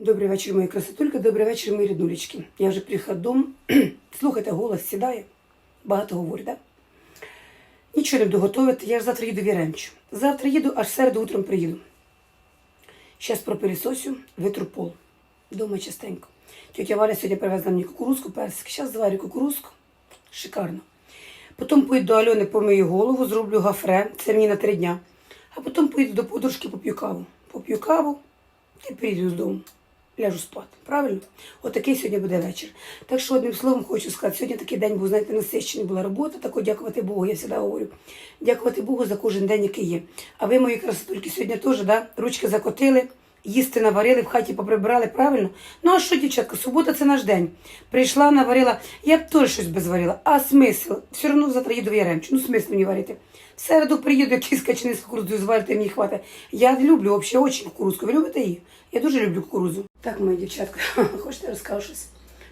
Добрий вечір, мої красотульки, добрий вечір, мої ріднулечки. Я вже приїхала додому. Слухайте, голос сідає. Багато говорю. Да? Нічого не буду готувати, я ж завтра їду в Яремчу. Завтра їду, аж середу утром приїду. Зараз пропилісосю, витру пол. Дома частенько. Тетя Валя сьогодні привезла мені кукурузку, персики. Зараз зварю кукурузку. Шикарно. Потім поїду до Альони, помию голову, зроблю гафре, це мені на три дня. А потім поїду до подружки, поп'ю каву. Поп'ю каву і приїду додому. Ляжу спати. Правильно? Отакий сьогодні буде вечір. Так що одним словом хочу сказати, сьогодні такий день був, знаєте, насичений була робота, тако дякувати Богу, я завжди говорю. Дякувати Богу за кожен день, який є. А ви, мої красотульки, сьогодні теж, да, ручки закотили, їсти наварили, в хаті поприбирали, правильно? Ну а що, дівчатка, субота це наш день. Прийшла, наварила, я б теж щось би зварила. А смисл? Все одно завтра їду в Яремчу. Ну, смисл мені варити. В середу приїду, якийсь качани з кукурудзою зварити, мені хватить. Я люблю взагалі дуже кукурудзку. Ви любите її? Я дуже люблю кукурудзу. Так, мої дівчатка, хочете розкажу щось?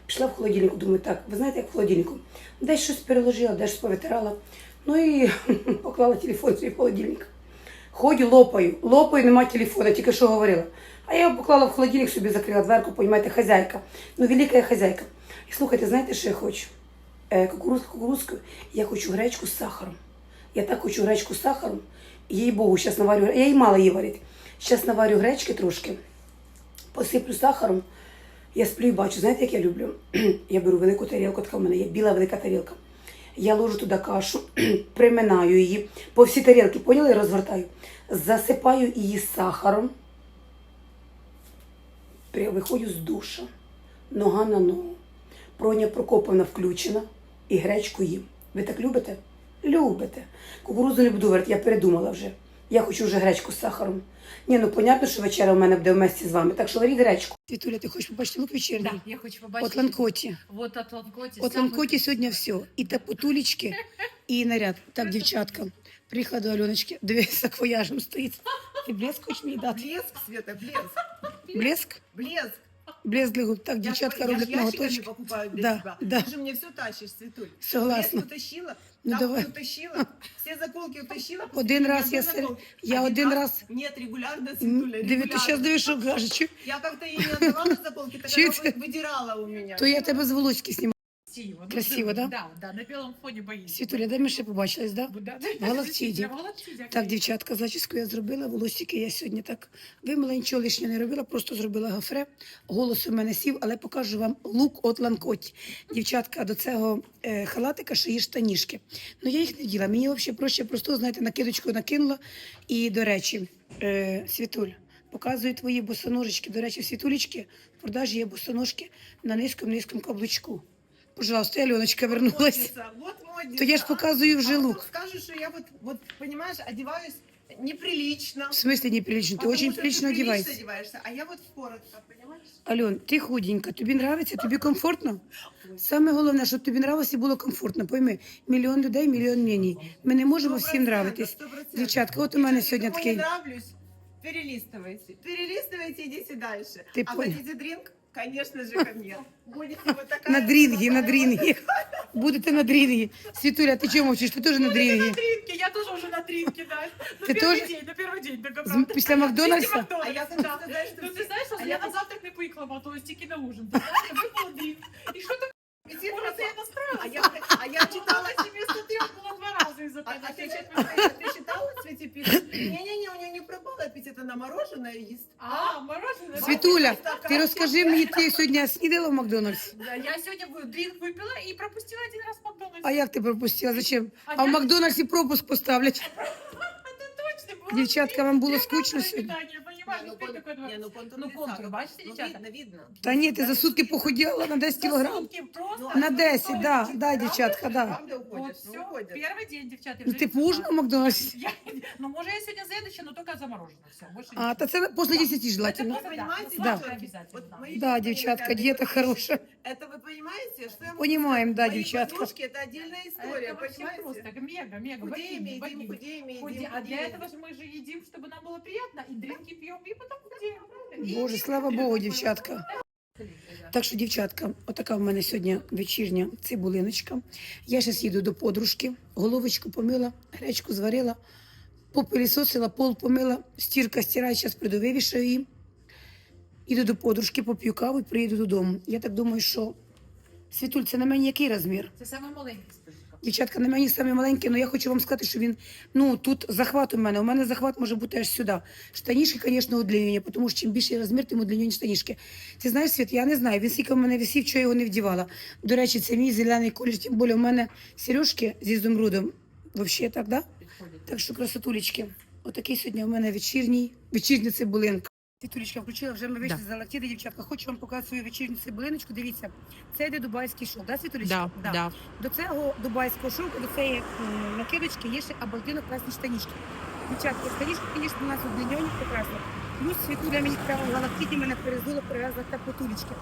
Пішла в холодильник, думаю, так, ви знаєте, як в холодильнику. Десь щось переложила, десь щось повитирала. Ну і поклала телефон свій холодильник. Ходю, лопаю, лопаю, нема телефона, тільки що говорила. А я його поклала в холодильник, собі закрила дверку, понімаєте, хазяйка. Ну, велика я хазяйка. І слухайте, знаєте, що я хочу? Е, кукурузку кукурузкою, я хочу гречку з сахаром. Я так хочу гречку з сахаром. Їй Богу, зараз наварю. Я їй мала її варити. Зараз наварю гречки трошки, посиплю сахаром. Я сплю і бачу, знаєте, як я люблю? Я беру велику тарілку, така в мене є біла велика тарілка. Я ложу туди кашу, приминаю її по всій тарілці, поняли, розвертаю. Засипаю її сахаром. Виходжу з душа, нога на ногу. Проня Прокоповна включена і гречку їм. Ви так любите? Любите. Кукурудзу не буду варити, я передумала вже. Я хочу вже гречку з сахаром. Ні, ну понятно, що вечеря у мене буде в місті з вами, так що варіть гречку. Світуля, ти хочеш побачити лук вечірній? Да, я хочу побачити. От ланкоті. Вот от ланкоті. От ланкоті сьогодні все. І тапотулечки, і наряд. Так, дівчатка, приїхала до Альоночки, дивись, саквояжем стоїть. Ти блеск хочеш мені дати? Блеск, Света, блеск. Блеск? Блеск. Блеск для губ. Так, дівчатка я, роблять я ж ящиками покупаю для Да, тебя. да. Ты же мне все тащишь, Светуль. Согласна. Блеск утащила, Ну, там давай. утащила, все заколки утащила. Один раз я сер- заколки. я один раз- Нет, регулярно, Светуля, Диви, ти регулярно. зараз дивиш, що кажеш. Чи- Я как-то ей не отдавала заколки, так Чуть. она вы- выдирала у меня. То я тебе з волоськи знімаю. Красиво. ну, Красиво, да? Да, да, на белом фоне боїться. Світуля, де ми ще побачились, да? Да, В Галактиді. Так, дівчатка, зачіску я зробила, волосики я сьогодні так вимила, нічого лишнього не робила, просто зробила гафре. Голос у мене сів, але покажу вам лук от ланкоті. Дівчатка, до цього е, халатика шиє штанішки. Ну я їх не діла. Мені взагалі проще просто, знаєте, накидочку накинула. І, до речі, е, Світуль, показую твої босоножечки. До речі, світулечки в продажі є босоножки на низькому-низькому каблучку. Пожалуйста, Альоночка вернулась. Модница, вот модница. То я ж показую вже а потом лук. скажешь, что я вот, вот, понимаешь, одеваюсь неприлично. В смысле неприлично? Ти Потому очень что прилично ты одеваешься. одеваешься, а я вот коротко, понимаешь? Альон, ти худенька, тобі нравиться, тобі комфортно? Саме головне, щоб тобі нравилося і було комфортно. Пойми, мільйон людей, мільйон мнений. Ми не можемо всім нравитись. Дівчатка, от у мене сьогодні Кому такий. не нравлюсь, перелистывайте. Перелистывайте, идите дальше. Ты а понял. хотите дринк? Конечно же, ко мне. Будете вот такая... На дрінгі, на такая дрінгі. Будете на дрінгі. Світуля, ти чого мовчиш? Ти теж на На дрінгі. тринке, я тоже уже на тринке, да. На Ты первый тоже? день, на первый день, только З- правда. Після Макдональдса? вот. А я хочу Да. сказать, что Ну все- ти знаєш, що а я я на завтрак не поїхала, то тільки на ужин. Ти знаєш, я випила дрінк. І що так? аппетит Може, це я пропал. настроїлася? А я, а я читала себе з трьох два рази із-за А, а ты, ты считала Цвети пишет? Не-не-не, у нее не пропал аппетит, она мороженое ест. А, мороженое. Светуля, ты расскажи мне, ты сегодня снідала в Макдональдс? Да, Я сегодня дринк выпила и пропустила один раз Макдональдс. А як ти пропустила? Зачем? А А в Макдональдсе пропуск поставлять. Девчатка Дівчатка, вам було скучно сьогодні? Не, ну, кон- таке ну, контур Ну, контур, бачите, Ну, дівчата? видно, видно. Та ні, ти за сутки похуділа на 10 За кілограм. сутки просто. Ну, На 10, да, да, дівчатка, да. Правда Вот уходит? все, перший день, девчата. Ну ти поужинала в Макдональдсі? Я, ну, може, я сьогодні зайду ще, но тільки заморожено все. Больше А, та це після 10 желательно. Это Понимаете, Да. девчонки? Обязательно, Вот да. мои Да, девчонки девчатка, хотят, диета вот хорошая. Это вы понимаете, что я могу Понимаем, сказать? да, Мои девчатка. подружки, это отдельная история, Это вообще понимаете? просто мега, мега. Худеем, богини, едим, богини. худеем, едим, Худе- А для худеем. этого же мы же едим, чтобы нам было приятно, и дринки пьем, и потом худеем. правильно? И- Боже, слава Богу, дівчатка. Так що, дівчатка, отака в мене сьогодні вечірня цибулиночка. Я зараз їду до подружки, головочку помила, гречку зварила, Попилісосила, пол помила, стірка стирає, зараз приду, вивішаю її. іду до подружки, поп'ю каву і приїду додому. Я так думаю, що Світуль, це на мені який розмір? Це саме маленький. Дівчатка, на мені самі маленькі, але я хочу вам сказати, що він ну тут захват у мене. У мене захват може бути аж сюди. Штанішки, звісно, удлінювання, тому що чим більший розмір, тим удлінювані штанішки. Ти знаєш, Світ, я не знаю. Він скільки в мене висів, що я його не вдівала. До речі, це мій зелений колір, тим більше у мене сережки зі зумрудом. Взагалі так, да? Так що красотулечки. Отакий сьогодні у мене вечірній, вечірня цибулинка. Світулечка включила, вже ми вийшли Да. за лактіди, дівчатка. Хочу вам показати свою вечірню цибулиночку. Дивіться, це йде дубайський шов, да, Світулечка? Да, да. До цього дубайського шовку, до цієї накидочки є ще обалденно класні штанішки. Дівчатки, штанішки, звісно, у нас удлінені прекрасно. Плюс світуля мені в галактиді мене перезула, привезла та потулечки.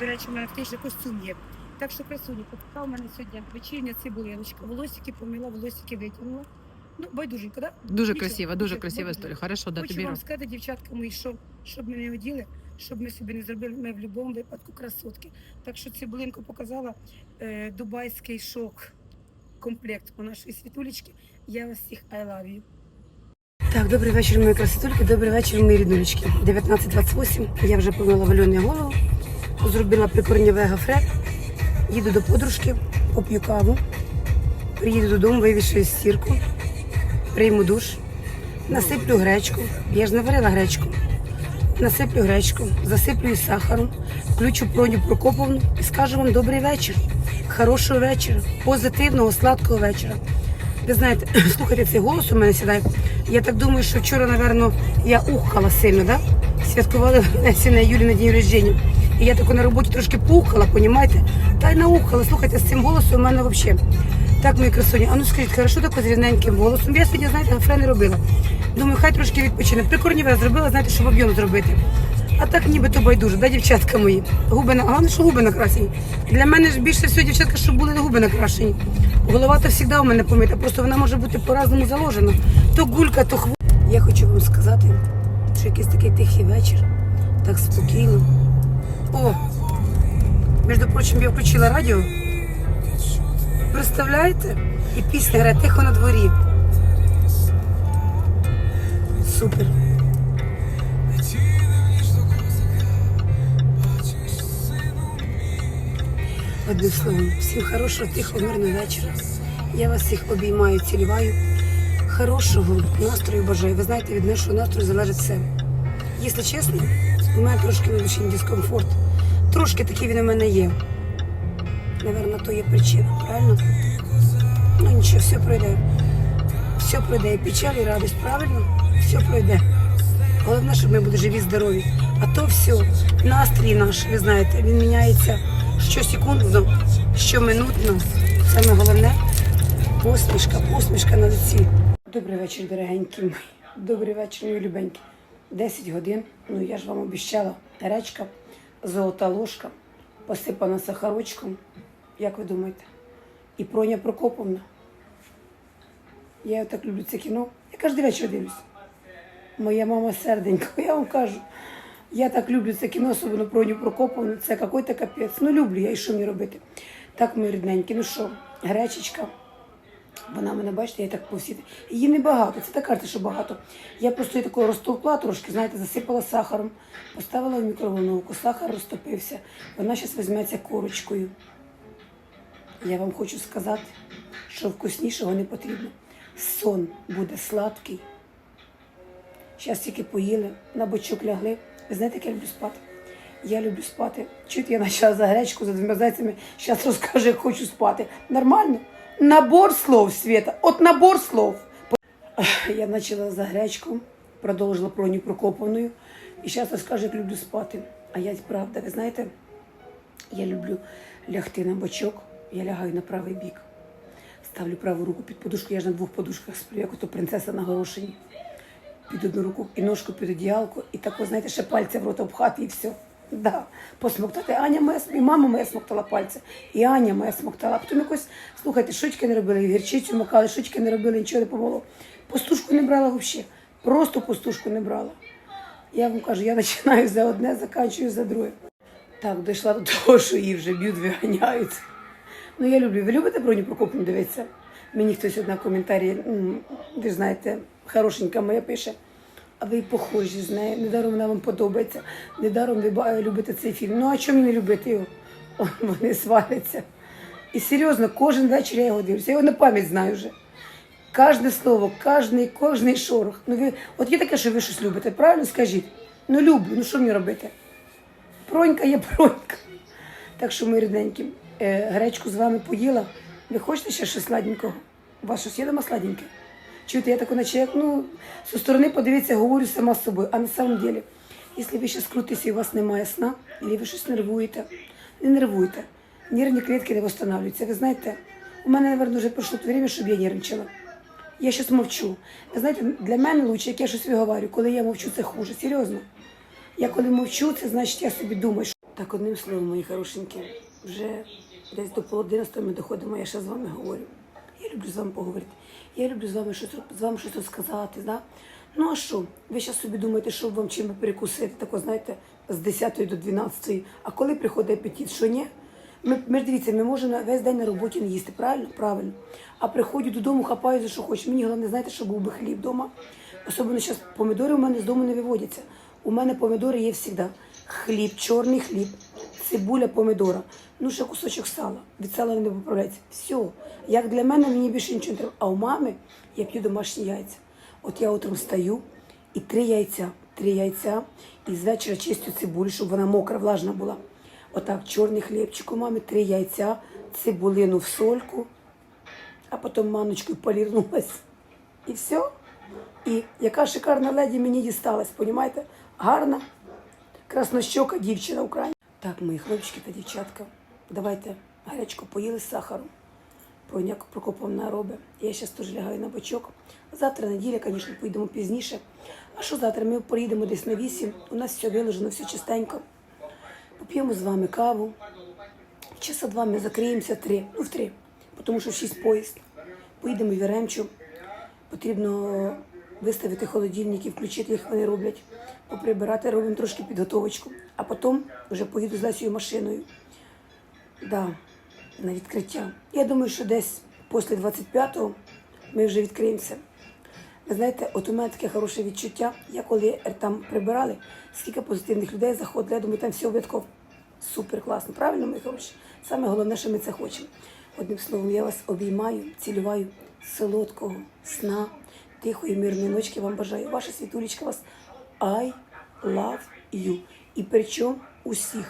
До речі, у мене в ще костюм є. Так що красуні, така у мене сьогодні вечірня цибулиночка. Волосики помила, волосики витягнула. Ну, байдуженько, так? Да? Дуже Нічого, красиво, дуже красива історія. Хорошо, да, Хочу тобі. вам сказати, дівчатка мої, що, щоб ми не оділи, щоб ми собі не зробили, ми в будь-якому випадку красотки. Так що цибулинку показала е, дубайський шок комплект у нашої світулечки. Я вас всіх I love you. Так, добрий вечір, мої красотульки, добрий вечір, мої ріднулечки. 19.28, я вже помила вальону голову, зробила прикорнєве гафре, їду до подружки, поп'ю каву, приїду додому, вивішую стірку, прийму душ, насиплю гречку, я ж не варила гречку, насиплю гречку, засиплю її сахаром, включу проню Прокоповну і скажу вам добрий вечір, хорошого вечора, позитивного, сладкого вечора. Ви знаєте, слухайте, цей голос у мене сідає. Я так думаю, що вчора, напевно, я ухкала сильно, да? Святкували Лесіна Юлі на день рождення. І я тако на роботі трошки поухала, понімаєте? Та й наухала. Слухайте, з цим голосом у мене взагалі. Так, мої красуні, а ну скажіть, хорошо тако з рівненьким голосом. Я сьогодні, знаєте, гафре не робила. Думаю, хай трошки відпочине. Прикорніве зробила, знаєте, щоб об'єм зробити. А так нібито байдуже, да, дівчатка мої? Губи на... Головне, що губи накрашені. Для мене ж більше всього, дівчатка, щоб були губи накрашені. Голова то завжди у мене помита, просто вона може бути по-разному заложена. То гулька, то хвост. Я хочу вам сказати, що якийсь такий тихий вечір, так спокійно. О! Між прочим, я включила радіо. Представляєте? І пісня грає тихо на дворі. Супер. Одним словом, всім хорошого, тихого, мирного вечора. Я вас всіх обіймаю, цілюваю. Хорошого настрою бажаю. Ви знаєте, від нашого настрою залежить все. Якщо чесно, у мене трошки внутрішній дискомфорт. Трошки такий він у мене є. Наверно, то є причина, правильно? Ну нічого, все пройде. Все пройде. І печаль, і радість, правильно? Все пройде. Головне, щоб ми були живі, здорові. А то все, настрій наш, ви знаєте, він міняється щосекундно, щоминутно. Саме головне посмішка, посмішка на лиці. Добрий вечір, дорогенькі мої. Добрий вечір, мої любенькі. 10 годин. Ну я ж вам обіщала. Речка, золота ложка, посипана сахарочком. Як ви думаєте? І Проня Прокоповна. Я так люблю це кіно. Я кожен вечір дивлюсь. Моя мама серденько, я вам кажу. Я так люблю це кіно, особливо про Ню Прокоповну. Це какой-то капець. Ну люблю я і що мені робити. Так, мої рідненькі, ну що, гречечка. Вона мене, бачите, я так по всій. Її небагато, це так кажете, що багато. Я просто її такого розтовкла трошки, знаєте, засипала сахаром, поставила в мікроволновку, сахар розтопився. Вона зараз візьметься корочкою. Я вам хочу сказати, що вкуснішого не потрібно. Сон буде сладкий. Зараз тільки поїли, на бочок лягли. Ви знаєте, як я люблю спати? Я люблю спати. Чуть я почала за гречку, за двома зайцями. Зараз розкажу, як хочу спати. Нормально? Набор слов, Света. От набор слов. Я почала за гречку, продовжила Проню Прокопованою. І зараз розкажу, як люблю спати. А я правда, ви знаєте, я люблю лягти на бочок, я лягаю на правий бік. Ставлю праву руку під подушку, я ж на двох подушках сплю, як ото принцеса на горошині. Під одну руку і ножку під одіялку, і так, знаєте, ще пальця в рот обхати і все. Да, посмоктати. Аня моя, і мама моя смоктала пальця, і Аня моя смоктала. А потім якось, слухайте, шучки не робили, і гірчицю макали, шучки не робили, нічого не помогло. Пустушку не брала взагалі. Просто пустушку не брала. Я вам кажу, я починаю за одне, заканчую за друге. Так, дійшла до того, що її вже б'ють, виганяють. Ну, я люблю. Ви любите Броню Прокопну дивитися? Мені хтось одна в коментарі, ви ж знаєте, хорошенька моя пише. А ви похожі з нею. Недаром вона вам подобається. Недаром ви любите цей фільм. Ну а чому не любити його? Вони сваляться. І серйозно, кожен вечір я його дивлюся. Я його на пам'ять знаю вже. Кожне слово, кожний, кожний шорох. Ну ви, от є таке, що ви щось любите, правильно скажіть? Ну люблю, ну що мені робити? Пронька є пронька. Так що ми рідненькі. Е, гречку з вами поїла. Ви хочете ще щось сладенького? У вас щось є дома сладеньке? Чуєте, я так наче як, ну, зі сторони подивіться, говорю сама з собою. А на самом деле, якщо ви зараз крутитеся і у вас немає сна, або ви щось нервуєте, не нервуйте. Нервні клітки не встановлюються. Ви знаєте, у мене, мабуть, вже пройшло те время, щоб я нервничала. Я щось мовчу. Ви знаєте, для мене лучше, як я щось виговорю. Коли я мовчу, це хуже. Серйозно. Я коли мовчу, це значить я собі думаю. що- Так, одним словом, мої хорошенькі, вже десь до пол одинадцятого ми доходимо, я ще з вами говорю. Я люблю з вами поговорити. Я люблю з вами щось з вами щось розказати. Да? Ну а що? Ви зараз собі думаєте, що вам чим перекусити, тако, знаєте, з 10 до 12. А коли приходить апетит, що ні? Ми, ми дивіться, ми можемо весь день на роботі не їсти, правильно? Правильно. А приходжу додому, хапаю за що хочу. Мені головне, знаєте, щоб був би хліб вдома. Особливо зараз помідори у мене з дому не виводяться. У мене помідори є завжди. Хліб, чорний хліб, цибуля, помідора. Ну, ще кусочок сала. Від сала не поправляється. Все. Як для мене, мені більше нічого не треба. А у мами я п'ю домашні яйця. От я утром встаю і три яйця. Три яйця. І з вечора чистю цибулю, щоб вона мокра, влажна була. Отак, чорний хлібчик у мами, три яйця, цибулину в сольку, а потім маночкою полірнулась. І все. І яка шикарна леді мені дісталась, понімаєте? Гарна, краснощока дівчина Україна. Так, мої хлопчики та дівчатка, давайте гарячку поїли з сахаром. Проняк Прокоповна робить. Я зараз теж лягаю на бочок. Завтра неділя, звісно, поїдемо пізніше. А що завтра? Ми поїдемо десь на 8. У нас все виложено, все чистенько. Поп'ємо з вами каву. Часа два ми закриємося три, ну в три, тому що в шість поїзд. Поїдемо в Яремчу. Потрібно виставити холодильники, включити їх, вони роблять, поприбирати, робимо трошки підготовочку. А потім вже поїду з Лесією машиною. Да, на відкриття. Я думаю, що десь після 25-го ми вже відкриємося. Ви знаєте, от у мене таке хороше відчуття. Я коли там прибирали, скільки позитивних людей заходило, я думаю, там все обов'язково супер класно. Правильно, мої хороші? Саме головне, що ми це хочемо. Одним словом, я вас обіймаю, цілюваю солодкого сна, тихої, мирної ночки вам бажаю. Ваша світулечка вас I love you. І причому усіх.